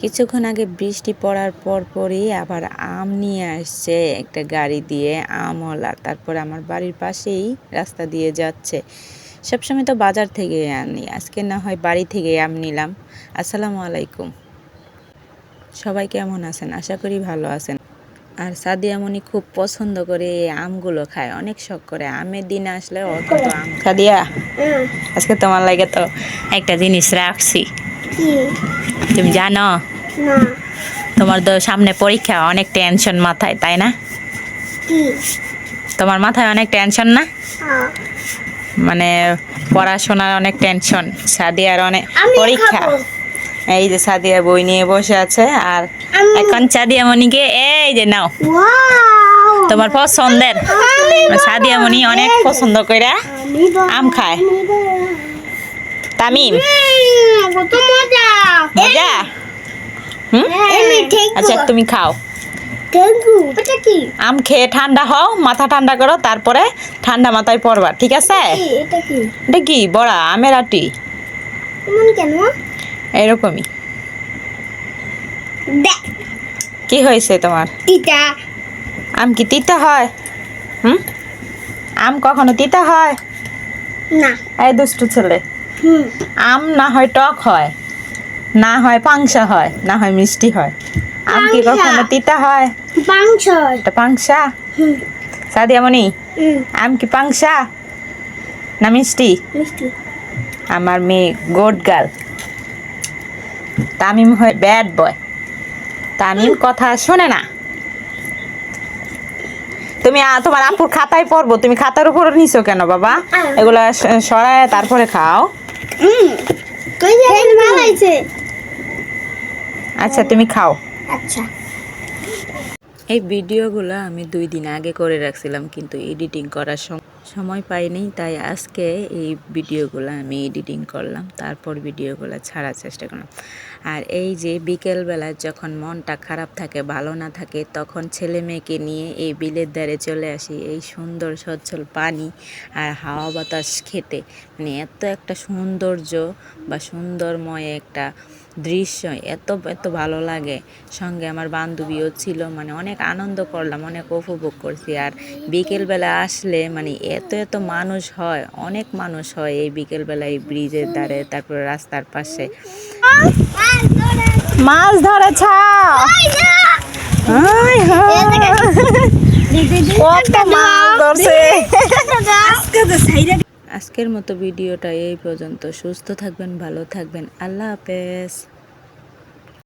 কিছুক্ষণ আগে বৃষ্টি পড়ার পর পরই আবার আম নিয়ে আসছে একটা গাড়ি দিয়ে আমওয়ালা তারপর আমার বাড়ির পাশেই রাস্তা দিয়ে যাচ্ছে। সবসময় তো বাজার থেকে আনি, আজকে না হয় বাড়ি থেকে আম নিলাম। আসসালামু আলাইকুম। সবাই কেমন আছেন? আশা করি ভালো আছেন। আর সাদিয়ামণি খুব পছন্দ করে এই আমগুলো খায়, অনেক শখ করে। আমের দিন আসলে অত আম সাদিয়া, আজকে তোমার লাগে তো একটা জিনিস রাখছি। তুমি জানো? তোমার তো সামনে পরীক্ষা অনেক টেনশন মাথায় তাই না? তোমার মাথায় অনেক টেনশন না? মানে পড়াশোনার অনেক টেনশন সাদিয়ার অনেক পরীক্ষা। এই যে সাদিয়া বই নিয়ে বসে আছে আর এখন সাদিয়া মনিকে এই যে নাও। তোমার পছন্দের। সাদিয়া মনি অনেক পছন্দ কইরা আম খায়। তামিম। উম, কত মজা। মজা? হুম? আচ্ছা তুমি খাও। টেঙ্গু এটা কি? আম খেয়ে ঠান্ডা হও মাথা ঠান্ডা করো তারপরে ঠান্ডা মাথায় পড়বা ঠিক আছে? কি? এটা কি? বড়া আমের আটি। কেন? এরকমই। কি হয়েছে তোমার? এটা আম কি তিতা হয়? হুম? আম কখনো তিতা হয়? না। এই দুষ্টু ছেলে। আম না হয় টক হয় না হয় পাংসা হয় না হয় মিষ্টি হয়। আম কি কখনো তিতা হয়? এটা পাংসা হুম। সাদিয়ামণি আম কি পাংসা না মিষ্টি? আমার মেয়ে গোড গার্ল। তামিম হয় ব্যাড বয়। তামিম কথা শোনে না। তুমি তোমার আপুর খাতায় পড়ব তুমি খাতার উপর নিছো কেন বাবা? এগুলা সরায় তারপরে খাও। হুম ভালো আচ্ছা তুমি খাও। আচ্ছা। এই ভিডিওগুলো আমি দুই দিন আগে করে রাখছিলাম কিন্তু এডিটিং করার সম- সময় পাইনি, তাই আজকে এই ভিডিওগুলো আমি এডিটিং করলাম, তারপর ভিডিওগুলো ছাড়ার চেষ্টা করলাম। আর এই যে বিকেলবেলা যখন মনটা খারাপ থাকে, ভালো না থাকে, তখন ছেলে মেয়েকে নিয়ে এই বিলের ধারে চলে আসি, এই সুন্দর সচ্ছল পানি আর হাওয়া বাতাস খেতে। মানে এত একটা সৌন্দর্য বা সুন্দরময় একটা দৃশ্য, এত এত ভালো লাগে। সঙ্গে আমার বান্ধবীও ছিল মানে অনেক আনন্দ করলাম, অনেক উপভোগ করছি। আর বিকেলবেলা আসলে মানে এত এত মানুষ হয়, অনেক মানুষ হয় এই বিকেলবেলা এই ব্রিজের ধারে, তারপরে রাস্তার পাশে। মাছ ধরেছ? আজকের মতো ভিডিওটা এই পর্যন্ত। সুস্থ থাকবেন, ভালো থাকবেন। আল্লাহ হাফেজ।